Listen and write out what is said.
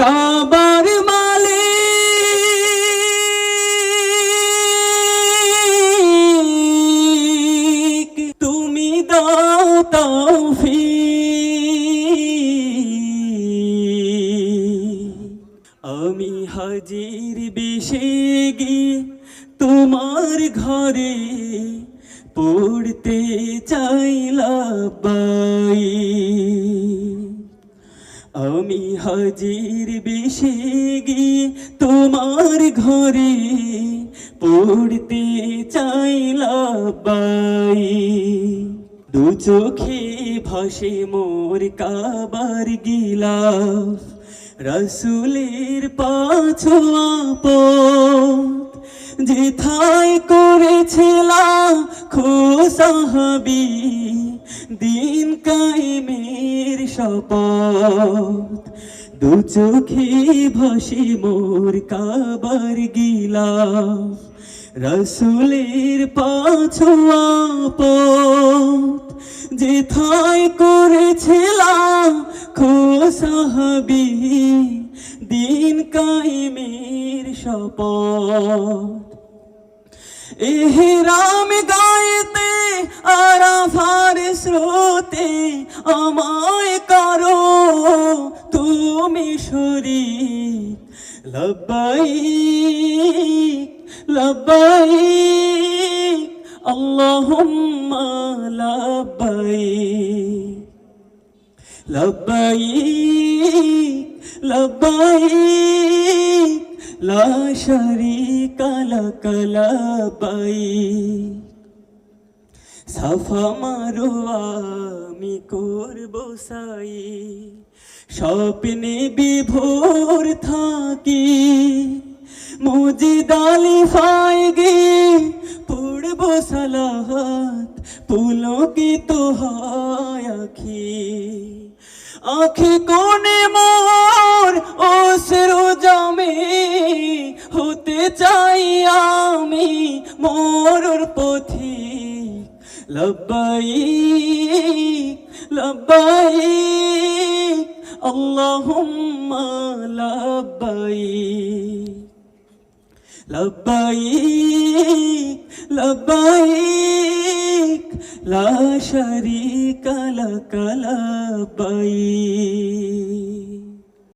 কাবার মালিক তুমি দাও তৌফিক। আমি হাজির বেশে গিয়ে তোমার ঘরে পড়তে চাইলা বাই আমি হাজির বেশে গিয়ে তোমার ঘরে পড়তে চাইলা বাই। দু চোখে ভাসে মোর কাবার গিলাফ, রসুলের পাছোয়া পথ যেথায় করেছিলাম খোসাহাবি দিন কায়েমের শপথ। দু চোখে ভাসি মোর কাবার গিলা রসুলের পাছোয়া পথ যেথায় করেছিলাম খোসাহাবি, দিন কায়েমের শপথ। এহেরাম লব্বাই লব্বাই আল্লাহুম্মা লব্বাই لبيك لبيك لا شريك لك لبيك সাফা মারো আমি করব সাই স্বপ্নে বিভোর থাকি। মুজিদালি ফাইগে, পড়ব সালাহাত, পুলকিত হয় আখি। আখি কোনে মোর ও জামে, হতে চাই আমি মোর পথি লব্বাই লব্বাই اللهم لبيك لبيك لبيك لا شريك لك لبيك